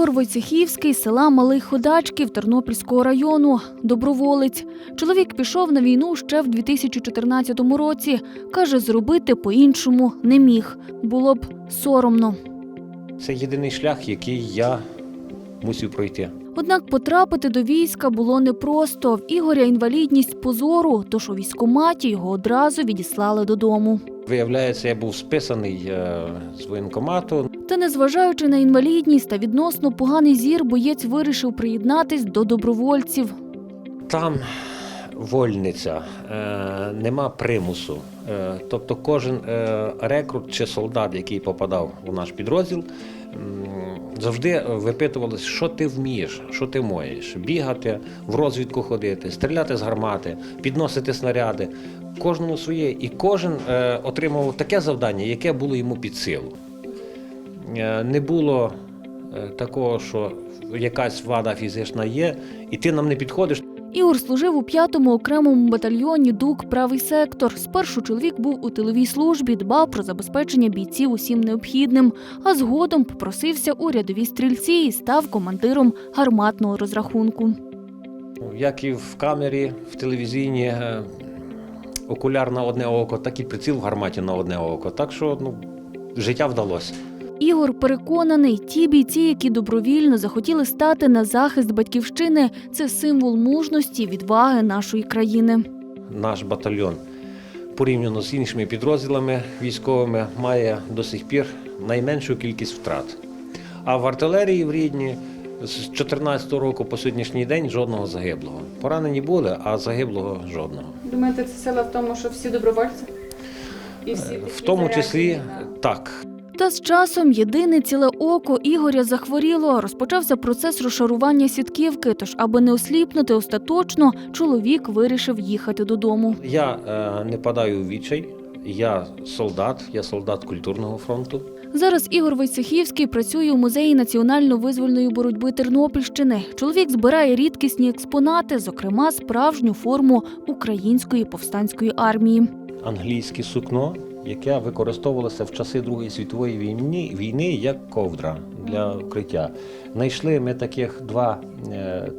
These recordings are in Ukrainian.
Ігор Войцехівський села Малий Ходачків Тернопільського району, доброволець. Чоловік пішов на війну ще в 2014 році. Каже, зробити по-іншому не міг. Було б соромно. Це єдиний шлях, який я мусив пройти. Однак потрапити до війська було непросто. В Ігоря інвалідність позору, тож у військкоматі його одразу відіслали додому. Виявляється, я був списаний е, з воєнкомату. Та незважаючи на інвалідність та відносно поганий зір, боєць вирішив приєднатись до добровольців. Там вольниця, е, нема примусу. Е, тобто кожен е, рекрут чи солдат, який попадав у наш підрозділ, завжди випитувалось, що ти вмієш, що ти можеш. Бігати, в розвідку ходити, стріляти з гармати, підносити снаряди. Кожному своє. І кожен отримував таке завдання, яке було йому під силу. Не було такого, що якась вада фізична є, і ти нам не підходиш. Ігор служив у п'ятому окремому батальйоні ДУК Правий сектор. Спершу чоловік був у тиловій службі, дбав про забезпечення бійців усім необхідним, а згодом попросився у рядові стрільці і став командиром гарматного розрахунку. Як і в камері, в телевізійні, е, окуляр на одне око, так і приціл в гарматі на одне око. Так що ну, життя вдалося. Ігор переконаний, ті бійці, які добровільно захотіли стати на захист батьківщини, це символ мужності, відваги нашої країни. Наш батальйон порівняно з іншими підрозділами військовими має до сих пір найменшу кількість втрат. А в артилерії в рідні з 2014 року по сьогоднішній день жодного загиблого. Поранені були, а загиблого жодного. Думаєте, це сила в тому, що всі добровольці? І всі Е, В тому числі так. Та з часом єдине ціле око Ігоря захворіло. Розпочався процес розшарування сітківки. Тож, аби не осліпнути остаточно, чоловік вирішив їхати додому. Я е, не падаю у відчай. Я солдат, я солдат культурного фронту. Зараз Ігор Войцехівський працює у музеї національно-визвольної боротьби Тернопільщини. Чоловік збирає рідкісні експонати, зокрема справжню форму української повстанської армії. Англійське сукно, яке використовувалося в часи Другої світової війни, війни як ковдра для укриття. Знайшли ми таких два, е,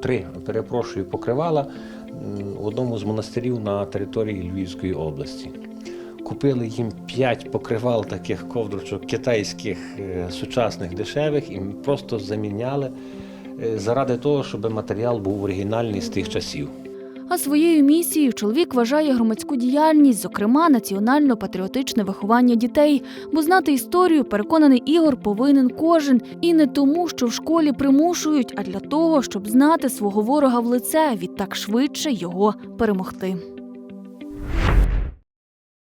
перепрошую, покривала в одному з монастирів на території Львівської області. Купили їм п'ять покривал таких ковдрочок китайських е, сучасних дешевих і просто заміняли е, заради того, щоб матеріал був оригінальний з тих часів. А своєю місією чоловік вважає громадську діяльність, зокрема національно-патріотичне виховання дітей. Бо знати історію, переконаний Ігор, повинен кожен. І не тому, що в школі примушують, а для того, щоб знати свого ворога в лице, відтак швидше його перемогти.